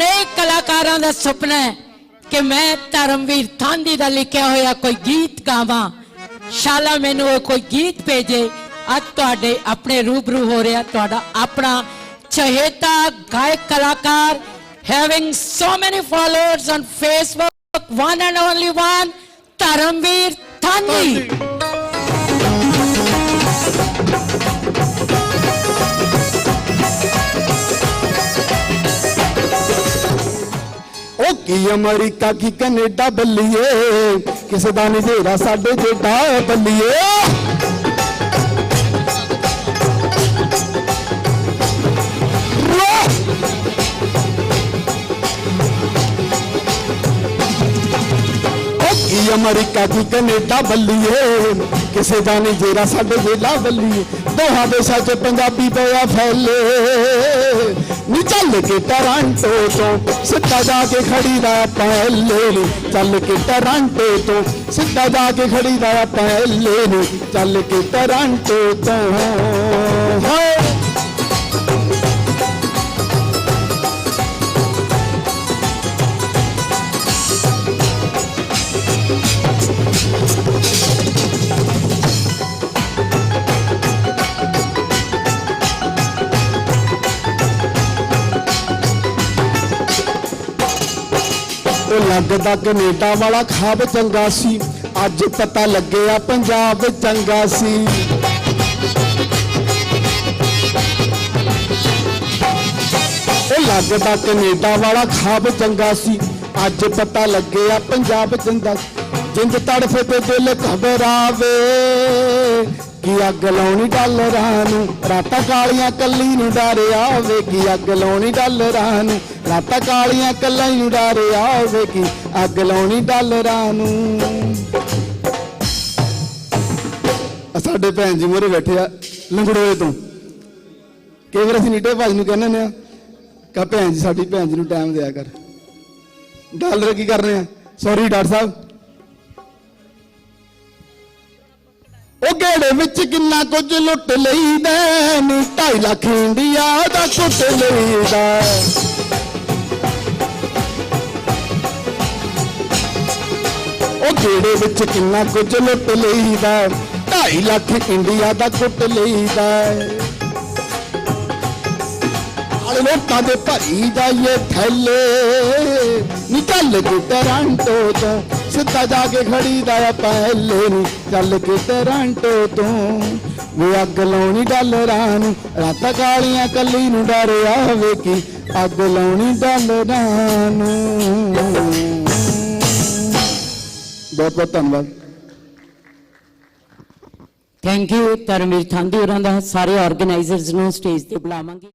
ਨਏ ਕਲਾਕਾਰਾਂ ਦਾ ਸੁਪਨਾ ਹੈ ਕਿ ਮੈਂ ਧਰਮਵੀਰ ਥਾਂਦੀ ਦਾ ਲਿਖਿਆ ਹੋਇਆ ਕੋਈ ਗੀਤ ਗਾਵਾਂ। ਸ਼ਾਲਾ ਮੈਨੂੰ ਉਹ ਕੋਈ ਗੀਤ ਭੇਜੇ। ਅੱਜ ਤੁਹਾਡੇ ਆਪਣੇ ਰੂਬਰੂ ਹੋ ਰਿਹਾ, ਤੁਹਾਡਾ ਆਪਣਾ ਚਹੇਤਾ ਗਾਇਕ ਕਲਾਕਾਰ having so many followers on facebook, one and only one, Dharamvir Thandi. ਉਹ ਕੀ ਅਮਰੀਕਾ ਕੀ ਕੈਨੇਡਾ ਬੱਲੀਏ? ਕਿਸੇ ਦਾ ਨਹੀਂ ਤੇਰਾ ਸਾਡੇ ਜਿਹੜਾ ਬੱਲੀਏ। ਉਹ ਅਮਰੀਕਾ ਕੀ ਕੈਨੇਡਾ ਬੱਲੀਏ ਕਿਸੇ ਦਾ ਨਹੀਂ ਜਿਹੜਾ ਸਾਡੇ ਵੇਲਾ ਬੱਲੀਏ ਦੋਹਾਂ ਦੇਸ਼ਾਂ 'ਚ ਪੰਜਾਬੀ ਪਿਆ ਫੈਲੇ। ਨੀ ਚੱਲ ਕੇ ਟਰਾਂਟੋ ਤੋਂ ਸਿੱਧਾ ਜਾ ਕੇ ਖੜੀ ਦਾ ਪਹਿਲੇ ਨੂੰ। ਚੱਲ ਕੇ ਟਰਾਂਟੋ ਤੋਂ ਸਿੱਧਾ ਜਾ ਕੇ ਖੜੀ ਦਾ ਪਹਿਲੇ ਨੂੰ। ਚੱਲ ਕੇ ਟਰਾਂਟੋ ਤੋਂ। ਹਾਏ। ਉਹ ਲੱਗਦਾ ਕੈਨੇਡਾ ਵਾਲਾ ਖਾਬ ਚੰਗਾ ਸੀ, ਅੱਜ ਪਤਾ ਲੱਗਿਆ ਪੰਜਾਬ ਚੰਗਾ ਸੀ ਉਹ ਲੱਗਦਾ ਕੈਨੇਡਾ ਵਾਲਾ ਖਾਬ ਚੰਗਾ ਸੀ, ਅੱਜ ਪਤਾ ਲੱਗਿਆ ਪੰਜਾਬ ਚੰਗਾ ਸੀ। ਜਿੰਦ ਤੜਫੇ ਤੇ ਦਿਲ ਘਬਰਾਵੇ ਕੀ ਅੱਗ ਲਾਉਣੀ ਡਾਲਰਾਂ ਨੂੰ। ਰਾਤਾਂ ਕਾਲੀਆਂ ਕੱਲੀ ਨੂੰ ਡਰ ਆਵੇ ਕੀ ਅੱਗ ਲਾਉਣੀ ਡਾਲਰਾਂ ਨੂੰ। ਰਾਤਾਂ ਕਾਲੀਆਂ ਕੱਲਾ ਨੂੰ ਡਰ ਆਵੇ ਅੱਗ ਲਾਉਣੀ ਡਾਲਰਾਂ ਨੂੰ। ਸਾਡੇ ਭੈਣ ਜੀ ਮੋਰੇ ਬੈਠੇ ਆ ਲੰਗੜੋਏ ਤੋਂ। ਕਈ ਵਾਰ ਅਸੀਂ ਨੀਟੇ ਭਾਜੀ ਨੂੰ ਕਹਿੰਦੇ ਨੇ ਆ ਕਾ ਭੈਣ ਜੀ, ਸਾਡੀ ਭੈਣ ਜੀ ਨੂੰ ਟਾਈਮ ਦਿਆ ਕਰ। ਡਾਲਰ ਕੀ ਕਰਨੇ ਆ? ਸੌਰੀ ਡਾਕਟਰ ਸਾਹਿਬ। ਉਹ ਗੇੜੇ ਵਿੱਚ ਕਿੰਨਾ ਕੁਝ ਲੁੱਟ ਲਈਦਾ ਨੀ 2.5 ਲੱਖ ਇੰਡੀਆ ਦਾ ਕੁੱਟ ਲਈਦਾ ਉਹ ਗੇੜੇ ਵਿੱਚ ਕਿੰਨਾ ਕੁਝ ਲੁੱਟ ਲਈਦਾ 2.5 ਲੱਖ ਇੰਡੀਆ ਦਾ ਕੁੱਟ ਲਈਦਾ ਲੋਕਾਂ ਦੇ ਭਰੀ ਜਾਈਏ ਥੈਲੇ। ਨਿਕਲ ਕੇ ਟਰਾਂਟੋ ਤੋਂ, ਸਿੱਧਾ ਜਾ ਕੇ ਖੜੀ ਦਾ ਪਹਿਲੇ ਨੂੰ। ਚੱਲ ਕੇ ਟਰਾਂਟੋ ਤੋਂ, ਵੀ ਅੱਗ ਲਾਉਣੀ ਡਾਲਰਾਂ ਨੂੰ। ਰਾਤਾਂ ਕਾਲੀਆਂ ਕੱਲੀ ਨੂੰ ਡਰ ਆਵੇ ਅੱਗ ਲਾਉਣੀ ਡਾਲਰਾਂ ਨੂੰ। ਬਹੁਤ ਬਹੁਤ ਧੰਨਵਾਦ। ਥੈਂਕ ਯੂ ਧਰਮਵੀਰ ਥਾਂਦੀ ਹੋਰਾਂ ਦਾ। ਸਾਰੇ ਆਰਗੇਨਾਈਜ਼ਰਸ ਨੂੰ ਸਟੇਜ ਤੇ ਬੁਲਾਵਾਂਗੇ।